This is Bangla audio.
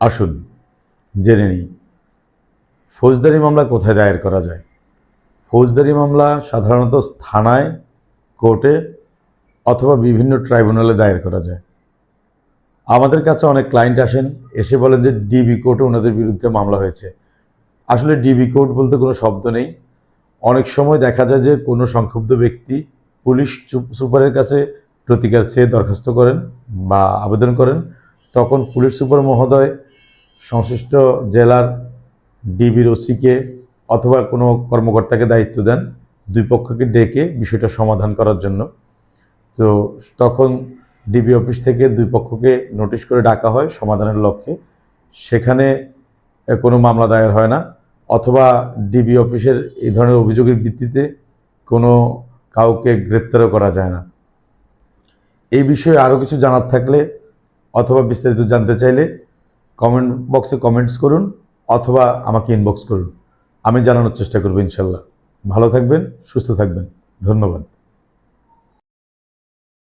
আসুন, জেনে নিই। ফৌজদারি মামলা কোথায় দায়ের করা যায়? ফৌজদারি মামলা সাধারণত থানায়, কোর্টে অথবা বিভিন্ন ট্রাইব্যুনালে দায়ের করা যায়। আমাদের কাছে অনেক ক্লায়েন্ট আসেন, এসে বলেন যে ডিবি কোর্টে ওনাদের বিরুদ্ধে মামলা হয়েছে। আসলে ডিবি কোর্ট বলতে কোনো শব্দ নেই। অনেক সময় দেখা যায় যে কোনো সংক্ষুব্ধ ব্যক্তি পুলিশ সুপারের কাছে প্রতিকার চেয়ে দরখাস্ত করেন বা আবেদন করেন। তখন পুলিশ সুপার মহোদয় সংশ্লিষ্ট জেলার ডিবির ওসিকে অথবা কোনো কর্মকর্তাকে দায়িত্ব দেন দুই পক্ষকে ডেকে বিষয়টা সমাধান করার জন্য। তো তখন ডিবি অফিস থেকে দুই পক্ষকে নোটিশ করে ডাকা হয় সমাধানের লক্ষ্যে। সেখানে কোনো মামলা দায়ের হয় না, অথবা ডিবি অফিসের এই ধরনের অভিযোগের ভিত্তিতে কোনো কাউকে গ্রেপ্তারও করা যায় না। এই বিষয়ে আরও কিছু জানার থাকলে অথবা বিস্তারিত জানতে চাইলে কমেন্ট বক্সে কমেন্টস করুন অথবা আমাকে ইনবক্স করুন। আমি জানানোর চেষ্টা করব ইনশাল্লাহ। ভালো থাকবেন, সুস্থ থাকবেন। ধন্যবাদ।